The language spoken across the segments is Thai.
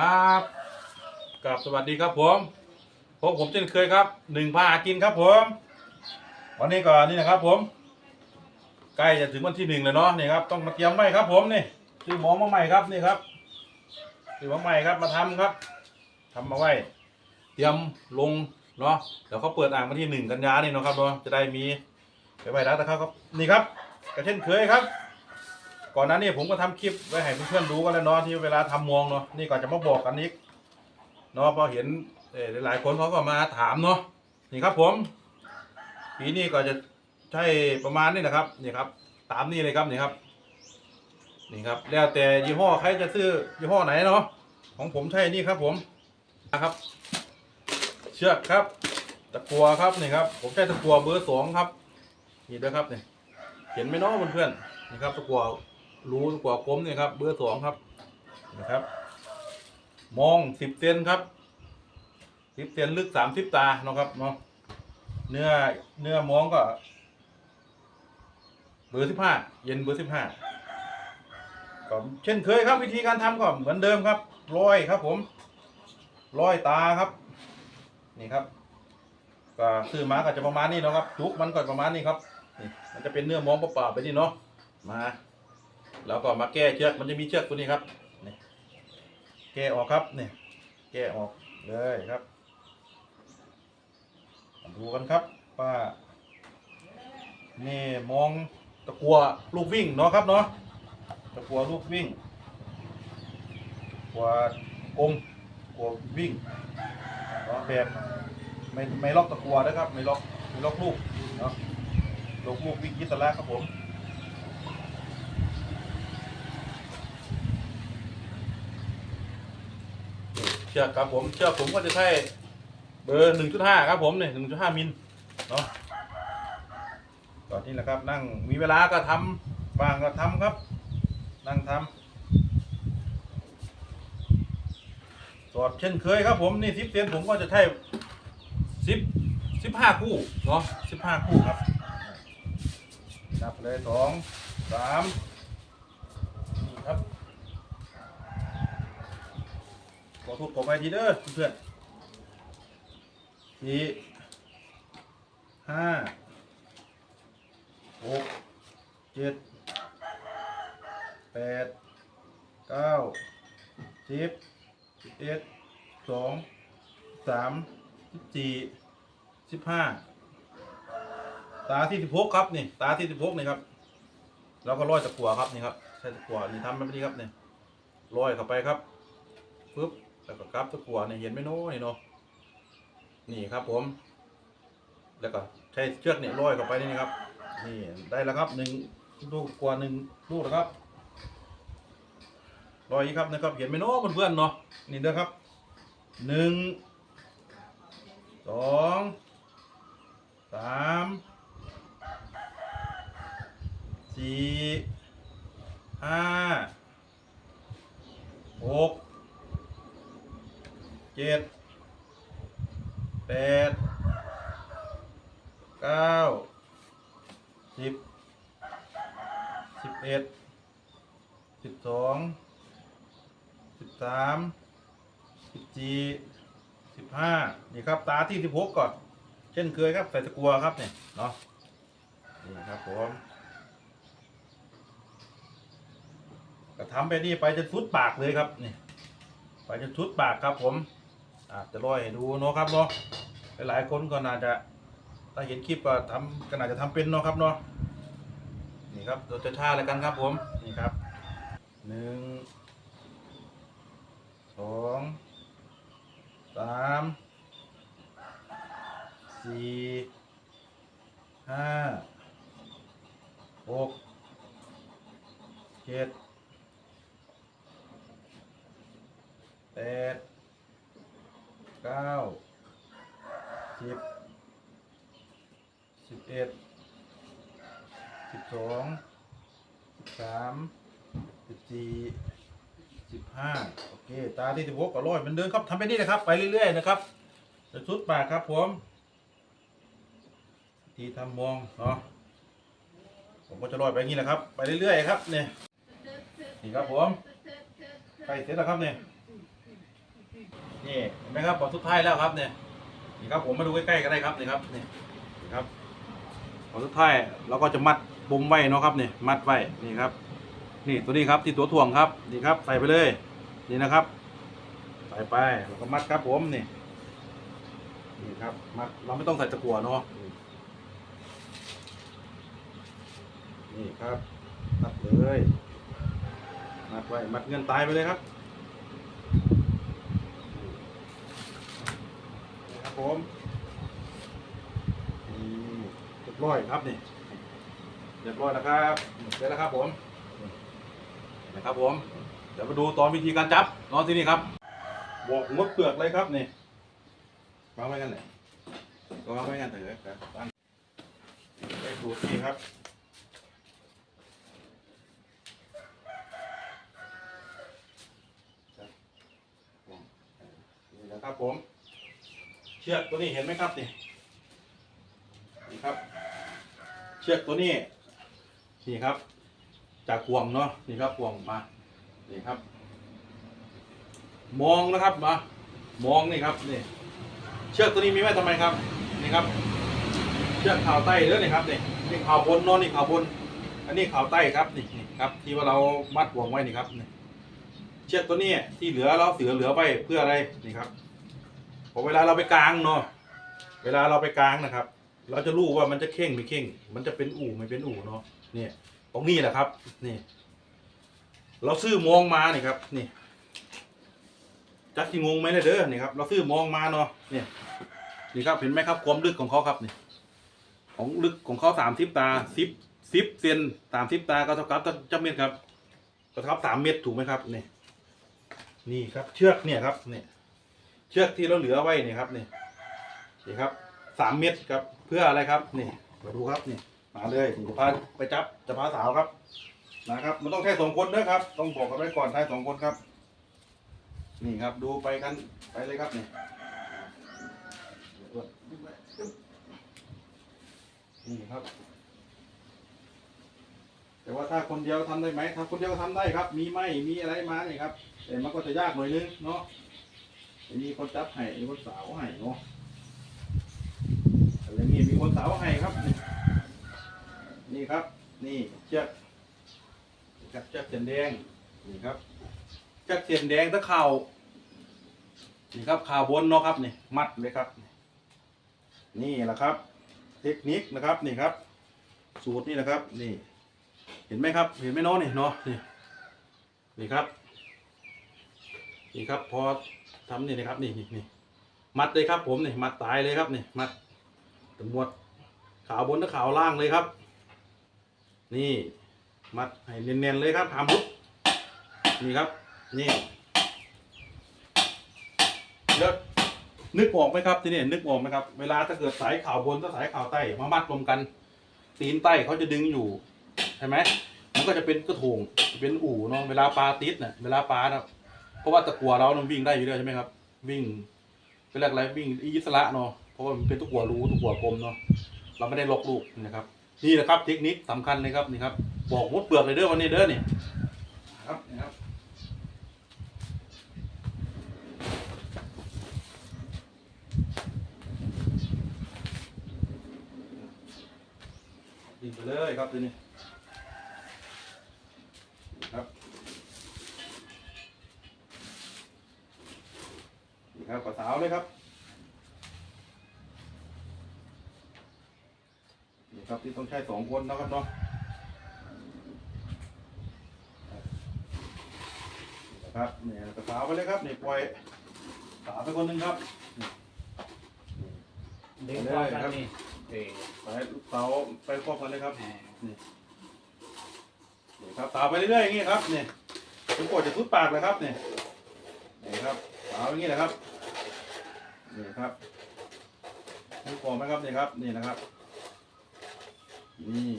ครับกับสวัสดีครับผมพบผมเช่นเคยครับหนึ่งพาหากินครับผม วันนี้ก่อนนี่นะครับ ผม ใกล้จะถึงวันที่หนึ่งแล้วเนาะนี่ครับต้องมาเตรียมไว้ครับ ผมนี่ซื้อหมอมาใหม่ครับนี่ครับซื้อหมอใหม่ครับมาทำครับทำมาไว้ เตรียมลงเนาะเดี๋ยวเขาเปิดอ่างวันที่หนึ่งกันยานี่เนาะครับเนาะจะได้มีไปไว้แล้วนะครับนี่ครับก็เช่นเคยครับ ก่อนหน้านี้ผมก็ทำคลิปไว้ให้เพื่อนๆดูกันแล้วเนาะที่เวลาทำมองเนาะนี่ก็จะมาบอกกันอีกเนาะพอเห็นเอ่หลายๆคนเขาก็มาถามเนาะนี่ครับผมปีนี้ก็จะใช่ประมาณนี้นะครับนี่ครับ ตามนี้เลยครับนี่ครับ นี่ครับ แล้วแต่ยี่ห้อใครจะซื้อยี่ห้อไหนเนาะของผมใช่นี่ครับผมนะครับ เชือกครับ ตะกัวครับนี่ครับ ผมใช้ตะกัวเบอร์สองครับ นี่ด้วยครับนี่เห็นไหมเนาะเพื่อนๆนี่ครับตะกัว รูกว่ากลมเนี่ยครับเบอร์สองครับนะครับ มองสิบเซนครับสิบเซนลึกสามสิบตาเนาะครับเนาะเนื้อเนื้อมองก็ เบอร์สิบห้าเย็นเบอร์สิบห้าก็เช่นเคยครับวิธีการทำก็เหมือนเดิมครับร้อยครับ ผมร้อยตาครับ นี่ครับ ก็ซื้อมาก็จะประมาณนี้เนาะครับจุกมันก็ประมาณนี้ครับนี่มันจะเป็นเนื้อมองเปล่าๆไปนี่เนาะมา แล้วก็มาแก้เชือกมันจะมีเชือกตัวนี้ครับนี่แก้ออกครับนี่แก้ออกเลยครับมาดูกันครับว่านี่มองตะกัวลูกวิ่งเนาะครับเนาะตะกัวลูกวิ่งกว่ากลมกว่าวิ่งเนาะแบบไม่ไม่ล็อกตะกัวนะครับ ไม่ล็อกไม่ล็อกลูกเนาะล็อกลูกวิ่งยิสระครับผม เชือกครับผมเชือกผมก็จะใช้เบอร์หนึ่งจุดห้าครับผมเนี่ยหนึ่งจุดห้ามิลเนาะตอนนี้แหละครับ นั่งมีเวลาก็ทำบางก็ทำครับ นั่งทำสอดเช่นเคยครับผมนี่สิบเซนผมก็จะใช้สิบสิบห้าคู่เนาะสิบห้าคู่ครับนับเลยสองสามนี่ครับ ข อโทษขอไปทีเด้อเพื่อนสี่ห้าหกเจ็ดแปดเก้าสิบสิบเอ็ดสองสามสิบสี่สิบห้าตาที่สิบหกครับนี่ตาที่สิบหกนี่ครับแล้วก็ร้อยตะกัวครับนี่ครับใช้ตะกัวนี่ทำแบบนี้ครับนี่ร้อยเข้าไปครับปึ๊บ แล้วก็กลับตะกัวเนี่ยเห็นไหมโน้นี่เนาะนี่ครับผม แล้วก็ใช้เชือกเนี่ยร้อยเข้าไปนี่นะครับ นี่ได้แล้วครับหนึ่งลูกกว่าหนึ่งลูกนะครับร้อยครับนะครับ เห็นไหมโน้เพื่อนๆเนาะนี่เด้อครับหนึ่งสองสามสี่ห้าหก เจ็ดแปดเก้าสิบสิบเอ็ดสิบสองสิบสามสิบสี่สิบห้านี่ครับตาที่สิบหกก่อน เช่นเคยครับใส่ตะกัวครับเนี่ยเนาะนี่ครับผมก็ทำไปนี่ไปจนสุดปากเลยครับนี่ไปจนชุดปากครับผม อาจจะร้อยให้ดูเนาะครับเนาะหลายๆคนก็น่าจะถ้าเห็นคลิปก็ทำก็น่าจะทำเป็นเนาะครับเนาะนี่ครับเราจะท่าอะไรกันครับผมนี่ครับหนึ่งสองสามสี่ห้าหกเจ็ดแปด เก้าสิบสิบเอ็ดสิบสองสิบสามสิบสี่สิบห้าโอเค ตาที่สิบหกก็ร้อยเหมือนเดิมครับทำไปนี่นะครับ ไปเรื่อยๆนะครับจะชุดปากครับผมที่ทำมองเนาะผมก็จะร้อยไปอย่างนี้แหละครับ ไปเรื่อยๆครับเนี่ยนี่ครับผมใกล้เสร็จแล้วครับเนี่ย นี่เห็นไหมครับพอสุดท้ายแล้วครับเนี่ยนี่ครับผมมาดูใกล้ๆกันได้ครับนี่ครับนี่นี่ครับพอสุดท้ายเราก็จะมัดปมไว้เนาะครับนี่มัดไว้นี่ครับ นี่ตัวนี้ครับที่ตัวถ่วงครับนี่ครับ ใส่ไปเลย นี่นะครับ ใส่ไปแล้วก็มัดครับผมนี่นี่ครับมัดเราไม่ต้องใส่ตะกั่วเนาะนี่ครับมัดเลยมัดไว้มัดเงินตายไปเลยครับ ครับผมนี่เรียบร้อยครับนี่เรียบร้อยแล้วครับเสร็จแล้วครับผมนะครับผมเดี๋ยวมาดูตอนวิธีการจับนอนที่นี่ครับบอกมดเปลือกเลยครับนี่วางไว้กันไหนก็วางไว้กันเถอะครับตั้งไปดูที่ครับนี่นะครับผม เชือกตัวนี้เห็นไหมครับนี่นี่ครับ เชือกตัวนี้นี่ครับ จากห่วงเนาะนี่ครับห่วงมานี่ครับ มองนะครับมามองนี่ครับนี่เชือกตัวนี้มีไว้ทำไมครับนี่ครับ เชือกข่าวใต้เด้อนี่ครับนี่นี่ข่าวบนเนาะนี่ข่าวบน อันนี้ข่าวใต้ครับนี่นี่ครับ ที่ว่าเรามัดห่วงไว้นี่ครับนี่เชือกตัวนี้ที่เหลือเราเสือเหลือไว้เพื่ออะไรนี่ครับ อเวลาเราไปกลางเนาะเวลาเราไปกลางนะครับ เราจะรู้ว่ามันจะเข่งไม่เข่ง มันจะเป็นอู่ไม่เป็นอู่เนาะเนี่ยตรงนี้แหละครับนี่ เราซื้อมองมานี่ครับนี่จักที่งงไหมเนี่ยเด้อนี่ครับเราซื้อมองมาเนาะเนี่ยนี่ครับเห็นไหมครับความลึกของเขาครับนี่ของลึกของเขาสามสิบตาสิบสิบเซนสามสิบตาก็เท่ากับจะเม็ดครับก็เท่ากับสามเม็ดถูกไหมครับนี่นี่ครับ เชือกเนี่ยครับนี่ เชือกที่เราเหลือไว้นี่ครับนี่นี่ครับสามเม็ดครับ เพื่ออะไรครับนี่มาดูครับนี่มาเลยจะพาไปจับจะพาสาวครับนะครับ มันต้องแค่สองคนนะครับ ต้องบอกกันไว้ก่อนใช่สองคนครับ นี่ครับดูไปกันไปเลยครับนี่นี่ครับ แต่ว่าถ้าคนเดียวทำได้ไหมถ้าคนเดียวทำได้ครับ มีไม้มีอะไรมาเนี่ยครับ แต่มันก็จะยากหน่อยนึงเนาะ มีคนจับให้มีคนสาวให้เนาะอะไรนี่มีคนสาวให้ครับ นี่ครับ นี่เชือกกับเชือกเส้นแดง นี่ครับเชือกเส้นแดงตะเข่านี่ครับข่าวบนเนาะครับนี่มัดเลยครับ นี่แหละครับ เทคนิคนะครับนี่ครับ สูตรนี่นะครับ นี่ เห็นไหมครับ เห็นไหมเน้องนี่เนาะนี่นี่ครับ นี่ครับพอ ทำนี่นะครับนี่นี่นี่มัดเลยครับ ผมนี่มัดตายเลยครับนี่มัดตำรวจขาวบนและขาวล่างเลยครับ นี่มัดให้เนียนๆเลยครับหามลุกนี่ครับ นี่เดี๋ยวนึกออกไหมครับ ที่นี่นึกออกไหมครับ เวลาถ้าเกิดสายขาวบนกับสายขาวใต้มามัดรวมกัน ตีนใต้เขาจะดึงอยู่ใช่ไหมมันก็จะเป็นกระถงเป็นอู่เนาะเวลาปลาติดเนี่ยเวลาปลาเนาะ เพราะว่าตะกัวเรามันวิ่งได้อยู่แล้วใช่ไหมครับ วิ่งเป็นเรียกอะไรวิ่งอิสระเนาะเพราะว่ามันเป็นตะกัวรูตะกัวกลมเนาะเราไม่ได้ลอกลูกนะครับ นี่แหละครับเทคนิคสำคัญเลยครับนี่ครับ บอกมดเปลือกเลยเด้อวันนี้เด้อเนี่ครับนี่ครับยิงไปเลยครับทีนี้ครับ นี่ครับกระสาวเลยครับ นี่ครับที่ต้องใช้สองคนนะครับเนาะนะครับเนี่ยกระสาวไปเลยครับนี่ปล่อยสาวไปคนหนึ่งครับดึงคอกันนี่เออไปลูกสาวไปครอบกันเลยครับนี่นี่ครับสาวไปเรื่อยๆอย่างนี้ครับนี่จนกว่าจะสุดปากเลยครับนี่นี่ครับสาวอย่างนี้แหละครับ นี่ครับดูกอไหมครับนี่ครับนี่นะครับ นี่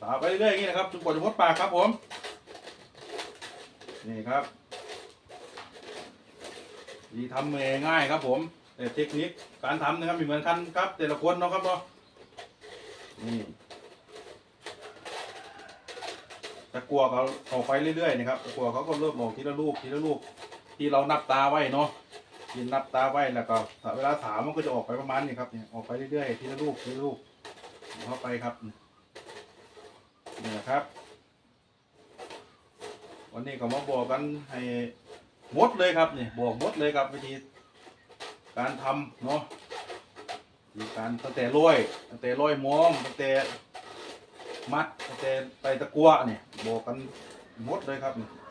สาวไปเรื่อยๆอย่างนี้นะครับจนกว่าจะหมดปากครับผม นี่ครับดีทำง่ายครับผมแต่เทคนิคการทำนะครับม่เหมือนกันครับ แต่ละคนเนาะครับเนาะนี่ตะกัวเขาเขาไปเรื่อยๆนะครับตะกัวเขาก็เริ่มออกทีละลูกทีละลูกที่เรานับตาไว้เนาะ กินรับตาไว้แล้วก็เวลาสาวมันก็จะออกไปประมาณนี้ครับเนี่ยออกไปเรื่อยๆทีละลูกทีละลูกเข้าไปครับนี่แหละครับ วันนี้ก็มาบอกกันให้หมดเลยครับเนี่ยบอกหมดเลยครับวิธีการทำเนาะวิธีการตั้งแต่ร้อยตั้งแต่ร้อยมองตั้งแต่มัดตั้งแต่ไตตะกัวเนี่ยบอกกันหมดเลยครับนี่นี่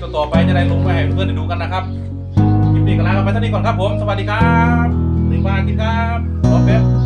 คลิปต่อๆไปจะได้ลงไปให้เพื่อนๆได้ดูกันนะครับคลิปนี้ก็ลาไปเท่านี้ก่อนครับผม สวัสดีครับหนึ่งพากินครับรอแป๊บ